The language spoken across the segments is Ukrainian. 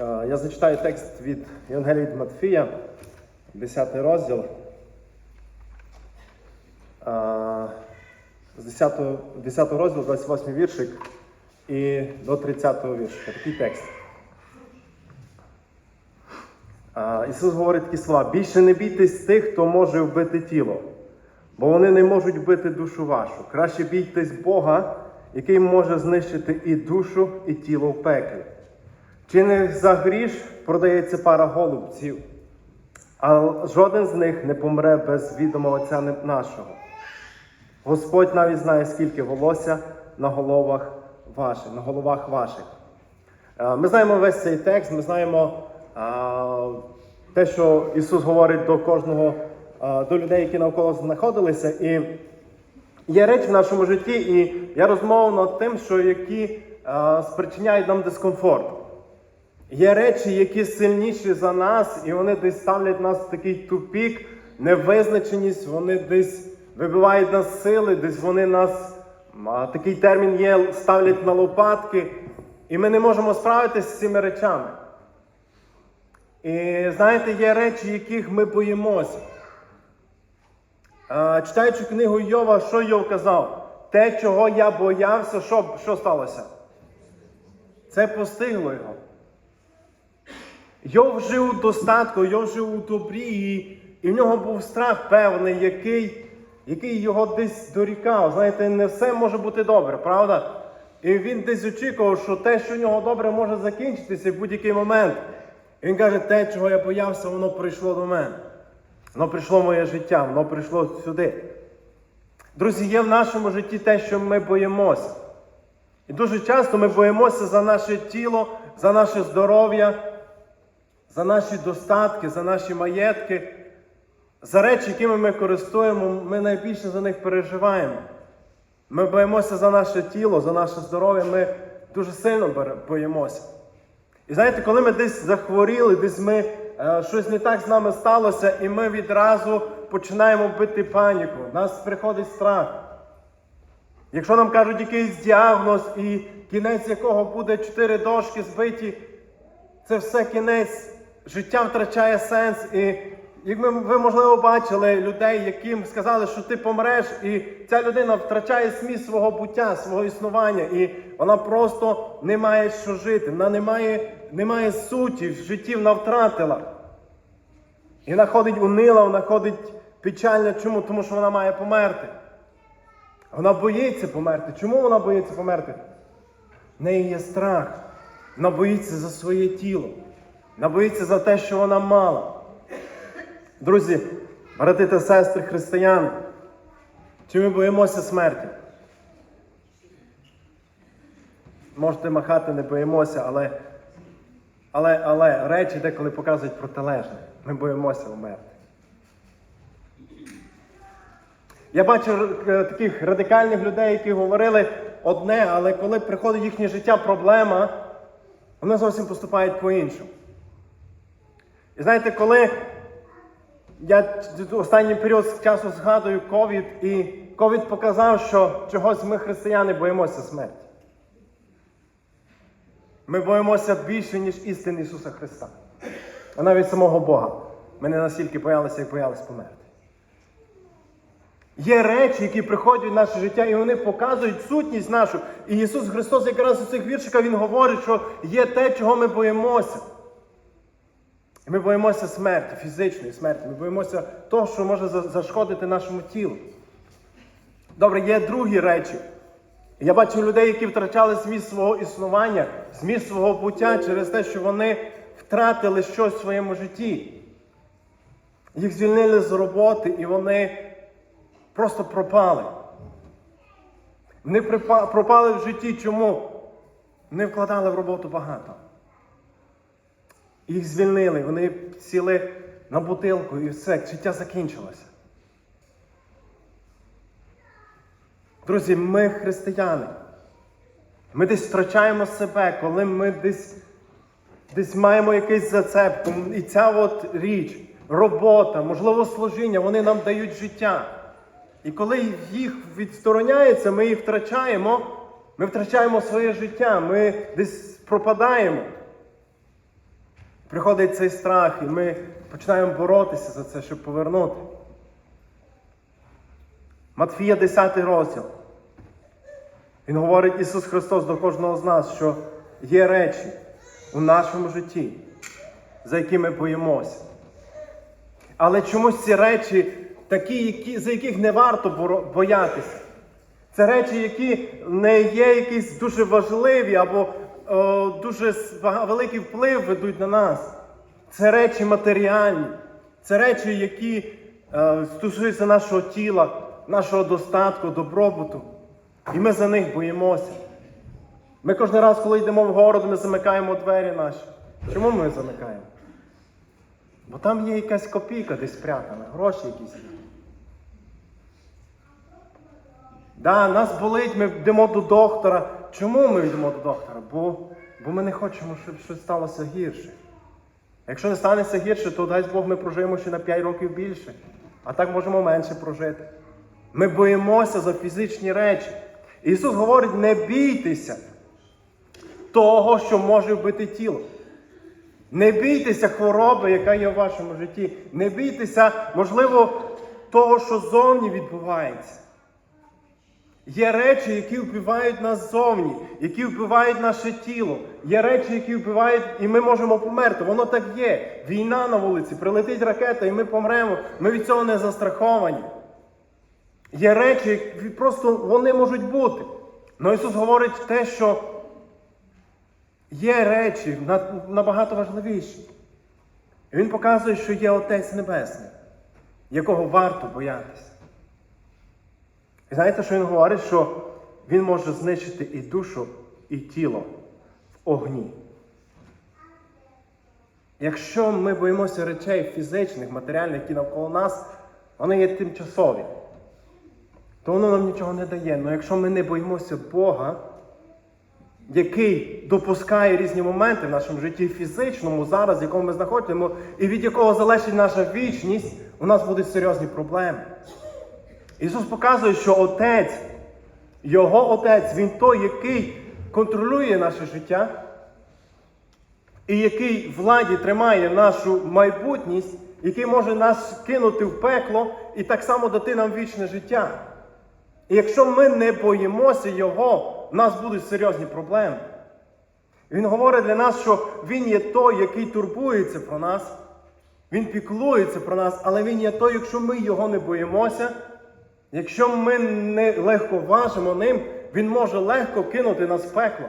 Е, Я зачитаю текст від Євангелія від Матфія, 10 розділ. Е, З 10, 10 розділу, 28 віршик і до 30 віршика. Такий текст. Е, Ісус говорить такі слова: більше не бійтесь тих, хто може вбити тіло, бо вони не можуть вбити душу вашу. Краще бійтесь Бога, який може знищити і душу, і тіло в пеклі. Чи не за гріш продається пара голубців, а жоден з них не помре без відома Отця нашого. Господь навіть знає, скільки волосся на головах ваших, на головах ваших. Е, Ми знаємо весь цей текст, ми знаємо а, те, що Ісус говорить до кожного, а, до людей, які навколо знаходилися. І є речі в нашому житті, і я розмовив над тим, що які а, спричиняють нам дискомфорт. Є речі, які сильніші за нас, і вони десь ставлять нас в такий тупік, невизначеність, вони десь вибивають нас сили, десь вони нас, такий термін є, ставлять на лопатки, і ми не можемо справитися з цими речами. І знаєте, є речі, яких ми боїмося. Читаючи книгу Йова, що Йов казав? Те, чого я боявся, що, що сталося? Це постигло його. Йов жив у достатку, Йов жив у добрі, і, в нього був страх певний, який, який його десь дорікав. Знаєте, не все може бути добре, правда? І він десь очікував, що те, що в нього добре, може закінчитися в будь-який момент. І він каже, те, чого я боявся, воно прийшло до мене. Воно прийшло в моє життя, воно прийшло сюди. Друзі, є в нашому житті те, що ми боїмося. І дуже часто ми боїмося за наше тіло, за наше здоров'я, за наші достатки, за наші маєтки, за речі, якими ми користуємо, ми найбільше за них переживаємо. Ми боїмося за наше тіло, за наше здоров'я, ми дуже сильно боїмося. І знаєте, коли ми десь захворіли, десь ми е, щось не так з нами сталося, і ми відразу починаємо бити паніку. Нас приходить страх. Якщо нам кажуть якийсь діагноз, і кінець якого буде чотири дошки збиті, це все кінець. Життя втрачає сенс. І як ми, ви, можливо, бачили людей, яким сказали, що ти помреш, і ця людина втрачає сміст свого буття, свого існування, і вона просто не має що жити, вона не має, не має суті в житті, вона втратила. І вона ходить унила, вона ходить печальна. Чому? Тому що вона має померти. Вона боїться померти. Чому вона боїться померти? В неї є страх. Вона боїться за своє тіло. Вона боїться за те, що вона мала. Друзі, брати та сестри християни, чи ми боїмося смерті? Можете махати, не боїмося, але, але, але речі деколи показують протилежне. Ми боїмося вмерти. Я бачив е, таких радикальних людей, які говорили одне, але коли приходить їхнє життя проблема, вони зовсім поступають по-іншому. І знаєте, коли я останній період часу згадую ковід, і ковід показав, що чогось ми, християни, боїмося смерті. Ми боїмося більше, ніж істин Ісуса Христа. А навіть самого Бога. Ми не настільки боялися, як боялися померти. Є речі, які приходять в наше життя, і вони показують сутність нашу. І Ісус Христос якраз у цих віршиках Він говорить, що є те, чого ми боїмося. І ми боїмося смерті, фізичної смерті. Ми боїмося того, що може зашкодити нашому тілу. Добре, є другі речі. Я бачу людей, які втрачали зміст свого існування, зміст свого буття через те, що вони втратили щось в своєму житті. Їх звільнили з роботи і вони просто пропали. Вони пропали в житті. Чому? Вони вкладали в роботу багато. Їх звільнили, вони сіли на бутилку і все, життя закінчилося. Друзі, ми християни. Ми десь втрачаємо себе, коли ми десь, десь маємо якийсь зацеп. І ця от річ, робота, можливо, служіння, вони нам дають життя. І коли їх відстороняється, ми їх втрачаємо, ми втрачаємо своє життя, ми десь пропадаємо. Приходить цей страх, і ми починаємо боротися за це, щоб повернути. Матфія 10 розділ. Він говорить Ісус Христос до кожного з нас, що є речі у нашому житті, за які ми боїмося. Але чомусь ці речі такі, які, за яких не варто боятися. Це речі, які не є якісь дуже важливі або дуже великий вплив ведуть на нас. Це речі матеріальні, це речі, які е, стосуються нашого тіла, нашого достатку, добробуту. І ми за них боїмося. Ми кожен раз, коли йдемо в город, ми замикаємо двері наші. Чому ми замикаємо? Бо там є якась копійка десь спрятана, гроші якісь. Да, нас болить, ми йдемо до доктора. Чому ми йдемо до доктора? Бо, бо ми не хочемо, щоб щось сталося гірше. Якщо не станеться гірше, то дасть Бог ми проживемо ще на 5 років більше. А так можемо менше прожити. Ми боїмося за фізичні речі. Ісус говорить: не бійтеся того, що може вбити тіло. Не бійтеся хвороби, яка є в вашому житті. Не бійтеся, можливо, того, що зовні відбувається. Є речі, які вбивають нас ззовні, які вбивають наше тіло. Є речі, які вбивають, і ми можемо померти. Воно так є. Війна на вулиці, прилетить ракета, і ми помремо. Ми від цього не застраховані. Є речі, які просто вони можуть бути. Но Ісус говорить те, що є речі набагато важливіші. І Він показує, що є Отець Небесний, якого варто боятися. Знаєте, що він говорить? Що він може знищити і душу, і тіло в огні. Якщо ми боїмося речей фізичних, матеріальних, які навколо нас, вони є тимчасові, то воно нам нічого не дає. Але якщо ми не боїмося Бога, який допускає різні моменти в нашому житті фізичному, зараз, в якому ми знаходимо, і від якого залежить наша вічність, у нас будуть серйозні проблеми. Ісус показує, що Отець, Його Отець, Він той, який контролює наше життя, і який владі тримає нашу майбутність, який може нас кинути в пекло і так само дати нам вічне життя. І якщо ми не боїмося Його, в нас будуть серйозні проблеми. Він говорить для нас, що Він є той, який турбується про нас, Він піклується про нас, але Він є той, якщо ми його не боїмося, якщо ми не легко важимо ним, Він може легко кинути нас в пекло.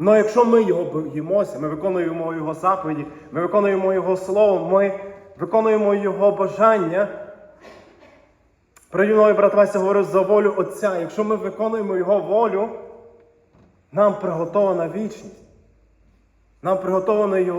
Але якщо ми його боїмося, ми виконуємо Його заповіді, ми виконуємо Його слово, ми виконуємо Його бажання. Переді мною брат Вася говорив за волю Отця. Якщо ми виконуємо Його волю, нам приготована вічність. Нам приготовано е,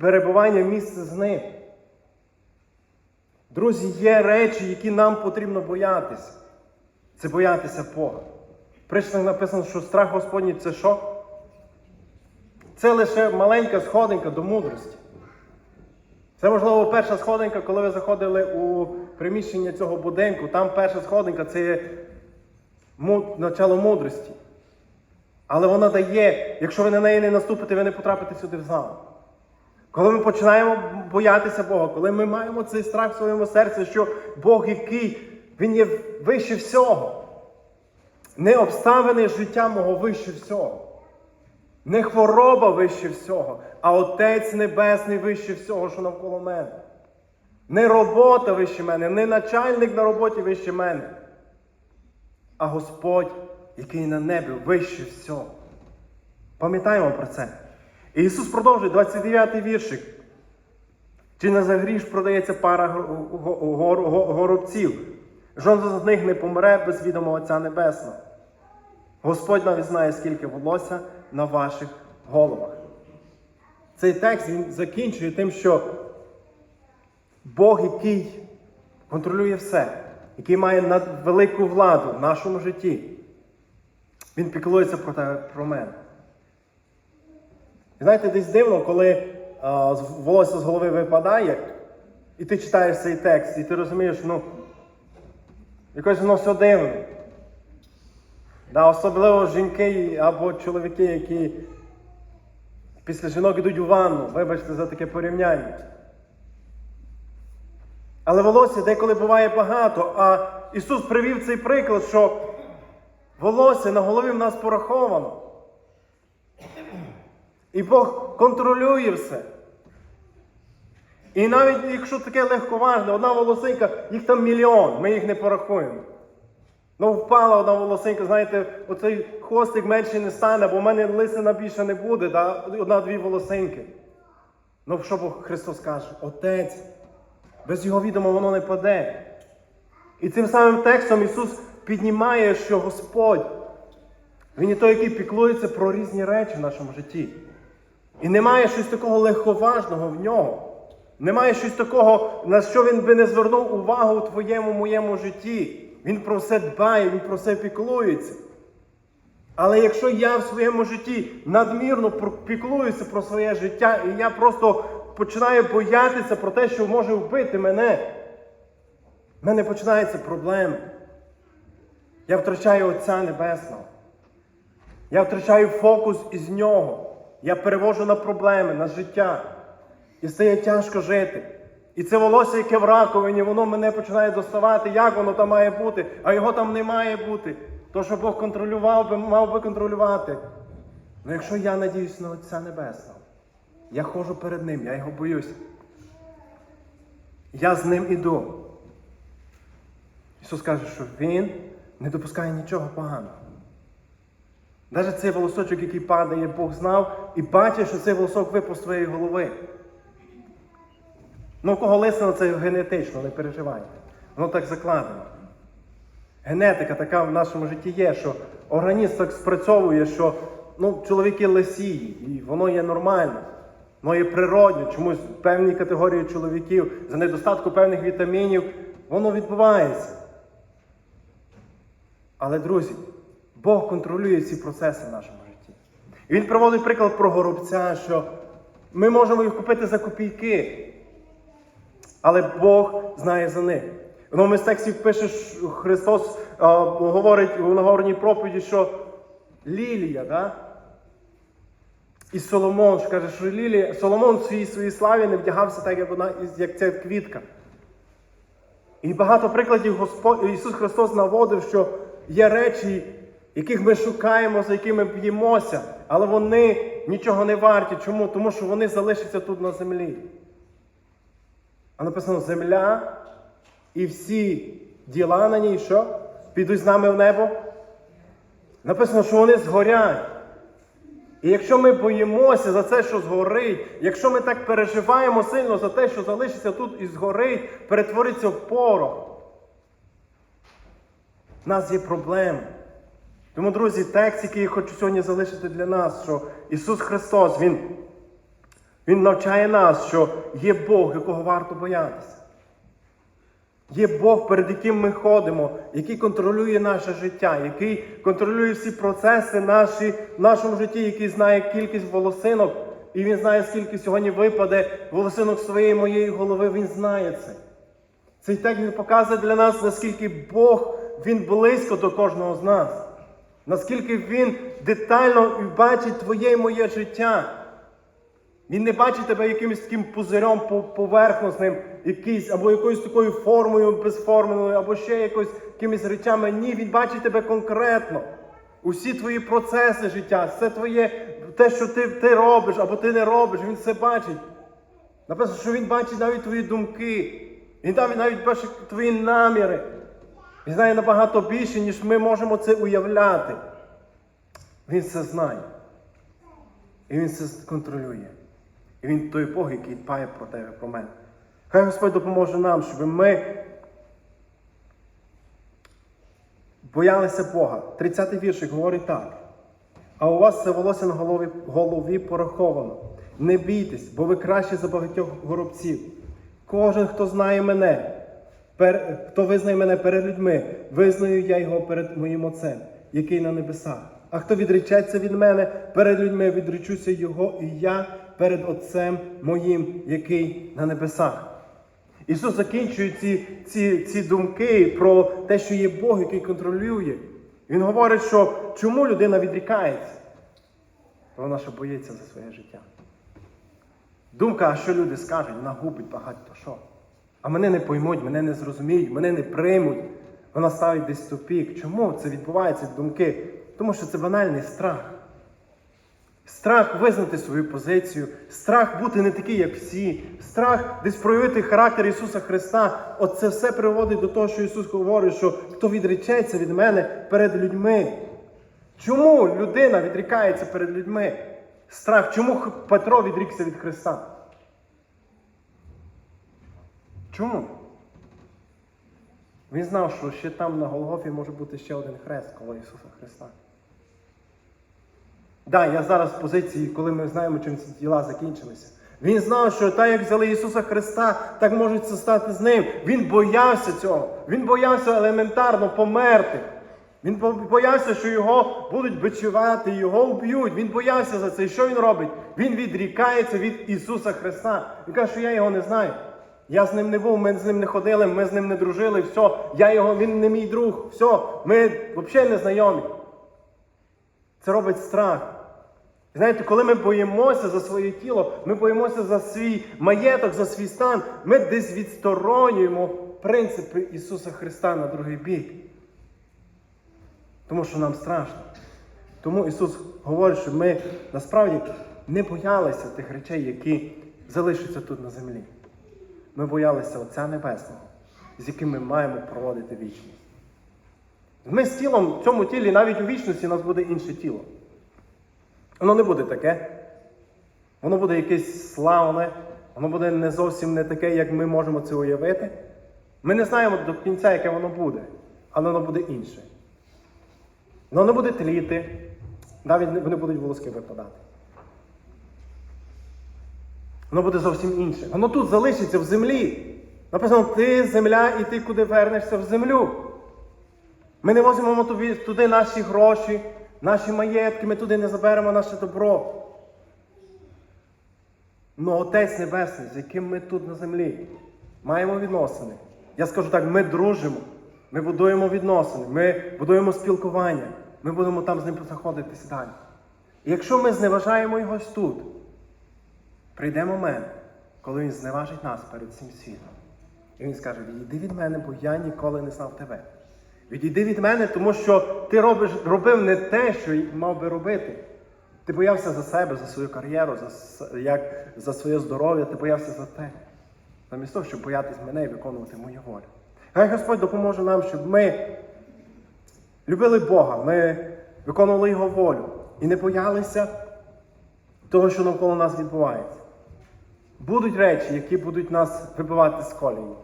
перебування в місце з ним. Друзі, є речі, які нам потрібно боятися. Це боятися Бога. Причина написано, що страх Господній це що? Це лише маленька сходинка до мудрості. Це, можливо, перша сходинка, коли ви заходили у приміщення цього будинку. Там перша сходинка це є начало мудрості. Але вона дає, якщо ви на неї не наступите, ви не потрапите сюди в зал. Коли ми починаємо боятися Бога, коли ми маємо цей страх в своєму серці, що Бог який, Він є вище всього. Не обставини життя мого вище всього. Не хвороба вище всього, а Отець Небесний вище всього, що навколо мене. Не робота вище мене, не начальник на роботі вище мене, а Господь, який на небі вище всього. Пам'ятаємо про це. І Ісус продовжує 29-й віршик. Чи не за гріш продається пара гор- гор- гор- горобців? Жоден з них не помре без відома Отця Небесного. Господь навіть знає, скільки волосся на ваших головах. Цей текст він закінчує тим, що Бог, який контролює все, який має велику владу в нашому житті, він піклується про тебе, про мене. Знаєте, десь дивно, коли а, волосся з голови випадає, і ти читаєш цей текст, і ти розумієш, ну, якось воно все дивно. Да, особливо жінки або чоловіки, які Після жінок ідуть у ванну, вибачте за таке порівняння. Але волосся деколи буває багато. А Ісус привів цей приклад, що волосся на голові в нас пораховано. І Бог контролює все. І навіть якщо таке легковажне, одна волосинка, їх там мільйон, ми їх не порахуємо. Ну, впала одна волосинка, знаєте, оцей хвостик менше не стане, бо в мене лисина більше не буде, да? одна-дві волосинки. Ну, що Бог Христос каже? Отець, без його відома воно не паде. І цим самим текстом Ісус піднімає, що Господь, Він і той, який піклується про різні речі в нашому житті. І немає щось такого легковажного в нього. Немає щось такого, на що він би не звернув увагу у твоєму моєму житті. Він про все дбає, він про все піклується. Але якщо я в своєму житті надмірно піклуюся про своє життя, і я просто починаю боятися про те, що може вбити мене, в мене починаються проблеми. Я втрачаю Отця Небесного. Я втрачаю фокус із нього. Я перевожу на проблеми, на життя. І стає тяжко жити. І це волосся, яке в раковині, воно мене починає доставати, як воно там має бути, а його там не має бути. То, що Бог контролював би, мав би контролювати. Ну якщо я надіюсь на Отця Небесного, я ходжу перед Ним, я його боюсь. Я з ним іду. Ісус каже, що Він не допускає нічого поганого. Навіть цей волосочок, який падає, Бог знав і бачить, що цей волосок випав з твоєї голови. Ну, у кого лисина, це генетично, не переживайте. Воно так закладено. Генетика така в нашому житті є, що організм так спрацьовує, що ну, чоловіки лисії, і воно є нормально. Воно є природньо, чомусь певні категорії чоловіків за недостатку певних вітамінів, воно відбувається. Але, друзі, Бог контролює ці процеси в нашому житті. І він приводить приклад про горобця, що ми можемо їх купити за копійки, але Бог знає за них. В одному з текстів пише, що Христос а, говорить у Нагорній проповіді, що Лілія, да? і Соломон що каже, що Лілія, Соломон в своїй своїй славі не вдягався так, як вона, як ця квітка. І багато прикладів Господь, Ісус Христос наводив, що є речі, яких ми шукаємо, за якими б'ємося, але вони нічого не варті. Чому? Тому що вони залишаться тут на землі. А написано земля і всі діла на ній, що? Підуть з нами в небо. Написано, що вони згорять. І якщо ми боїмося за це, що згорить, якщо ми так переживаємо сильно за те, що залишиться тут і згорить, перетвориться в порох, в нас є проблеми. Тому, друзі, текст, який я хочу сьогодні залишити для нас, що Ісус Христос, Він, Він навчає нас, що є Бог, якого варто боятися. Є Бог, перед яким ми ходимо, який контролює наше життя, який контролює всі процеси наші, в нашому житті, який знає кількість волосинок, і він знає, скільки сьогодні випаде волосинок своєї моєї голови. Він знає це. Цей текст показує для нас, наскільки Бог він близько до кожного з нас, наскільки Він детально бачить твоє і моє життя. Він не бачить тебе якимось таким пузирем по- поверхносним, якийсь, або якоюсь такою формою безформеною, або ще якось якимись речами. Ні, він бачить тебе конкретно. Усі твої процеси життя, все твоє, те, що ти, ти робиш або ти не робиш, він все бачить. Написано, що він бачить навіть твої думки. Він навіть бачить твої наміри. Він знає набагато більше, ніж ми можемо це уявляти. Він це знає. І він це контролює. І він той Бог, який дбає про тебе, про мене. Хай Господь допоможе нам, щоб ми боялися Бога. 30-й віршик говорить так. А у вас це волосся на голові, голові пораховано. Не бійтесь, бо ви краще за багатьох горобців. Кожен, хто знає мене, пер, хто визнає мене перед людьми, визнаю я його перед моїм Отцем, який на небесах. А хто відречеться від мене перед людьми, відречуся його, і я перед Отцем моїм, який на небесах. Ісус закінчує ці, ці, ці думки про те, що є Бог, який контролює. Він говорить, що чому людина відрікається? Вона що боїться за своє життя. Думка, а що люди скажуть, вона губить багато що. А мене не поймуть, мене не зрозуміють, мене не приймуть. Вона ставить десь тупік. Чому це відбувається думки? Тому що це банальний страх. Страх визнати свою позицію, страх бути не такий, як всі, страх десь проявити характер Ісуса Христа. От це все приводить до того, що Ісус говорить, що хто відречеться від мене перед людьми. Чому людина відрікається перед людьми? Страх. Чому Петро відрікся від Христа? Чому? Він знав, що ще там на Голгофі може бути ще один хрест коло Ісуса Христа. Да, я зараз в позиції, коли ми знаємо, чим ці діла закінчилися. Він знав, що так як взяли Ісуса Христа, так можуть це стати з ним. Він боявся цього. Він боявся елементарно померти. Він боявся, що його будуть бичувати, його вб'ють. Він боявся за це. І що він робить? Він відрікається від Ісуса Христа. Він каже, що я його не знаю. Я з ним не був, ми з ним не ходили, ми з ним не дружили, все, я його, він не мій друг, все, ми взагалі не знайомі. Це робить страх. Знаєте, коли ми боїмося за своє тіло, ми боїмося за свій маєток, за свій стан, ми десь відсторонюємо принципи Ісуса Христа на другий бік. Тому що нам страшно. Тому Ісус говорить, що ми насправді не боялися тих речей, які залишаться тут на землі. Ми боялися Отця Небесного, з яким ми маємо проводити вічність. Ми з тілом в цьому тілі, навіть у вічності, у нас буде інше тіло. Воно не буде таке. Воно буде якесь славне, воно буде не зовсім не таке, як ми можемо це уявити. Ми не знаємо до кінця, яке воно буде, але воно буде інше. Воно не буде тліти, навіть не будуть волоски випадати. Воно буде зовсім інше. Воно тут залишиться в землі. Написано, ти земля, і ти куди вернешся в землю. Ми не возьмемо туди наші гроші, наші маєтки, ми туди не заберемо наше добро. Но Отець Небесний, з яким ми тут на землі маємо відносини. Я скажу так, ми дружимо, ми будуємо відносини, ми будуємо спілкування, ми будемо там з ним заходитись далі. І якщо ми зневажаємо його тут, прийде момент, коли він зневажить нас перед цим світом. І він скаже: відійди від мене, бо я ніколи не знав тебе. Відійди від мене, тому що ти робиш, робив не те, що мав би робити. Ти боявся за себе, за свою кар'єру, за, як, за своє здоров'я, ти боявся за те. Замість того, щоб боятись мене і виконувати мою волю. Хай Господь допоможе нам, щоб ми любили Бога, ми виконували Його волю і не боялися того, що навколо нас відбувається. Будуть речі, які будуть нас вибивати з колії.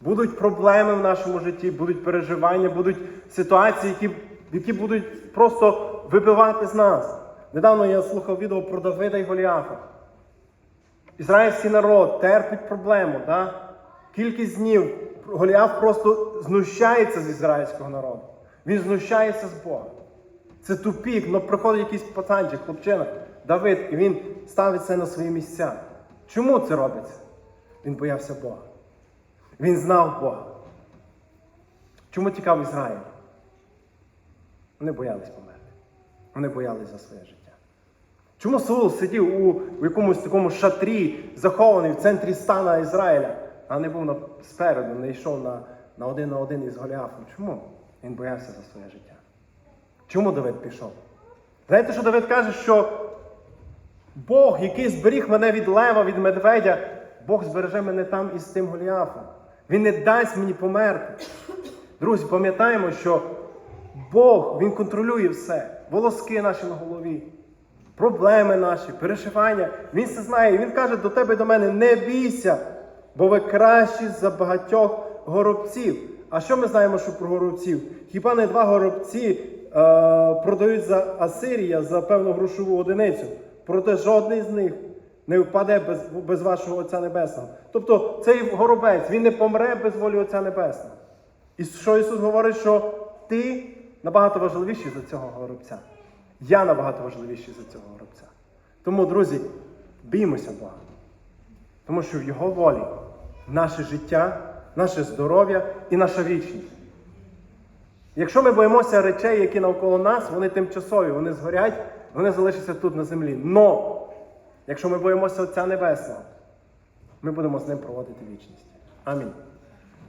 Будуть проблеми в нашому житті, будуть переживання, будуть ситуації, які, які будуть просто вибивати з нас. Недавно я слухав відео про Давида і Голіафа. Ізраїльський народ терпить проблему. Да? Кількість днів Голіаф просто знущається з ізраїльського народу. Він знущається з Бога. Це тупік, ну приходить якийсь пацанчик, хлопчина, Давид, і він ставить це на свої місця. Чому це робиться? Він боявся Бога. Він знав Бога. Чому тікав Ізраїль? Вони боялись померти. Вони боялись за своє життя. Чому Саул сидів у, якомусь такому шатрі, захований в центрі стана Ізраїля, а не був на, спереду, не йшов на, на один на один із Голіафом? Чому? Він боявся за своє життя. Чому Давид пішов? Знаєте, що Давид каже, що Бог, який зберіг мене від лева, від медведя, Бог збереже мене там із тим Голіафом. Він не дасть мені померти. Друзі, пам'ятаємо, що Бог Він контролює все. Волоски наші на голові, проблеми наші, переживання. Він все знає. Він каже до тебе і до мене: не бійся, бо ви кращі за багатьох горобців. А що ми знаємо, що про горобців? Хіба не два горобці е, продають за Асирія за певну грошову одиницю? Проте жодний з них не впаде без, без вашого Отця Небесного. Тобто цей горобець, він не помре без волі Отця Небесного. І що Ісус говорить, що ти набагато важливіший за цього горобця. Я набагато важливіший за цього горобця. Тому, друзі, біймося Бога. Тому що в Його волі наше життя, наше здоров'я і наша вічність. Якщо ми боїмося речей, які навколо нас, вони тимчасові, вони згорять, вони залишаться тут на землі. Но Якщо ми боїмося Отця Небесного, ми будемо з ним проводити вічність. Амінь.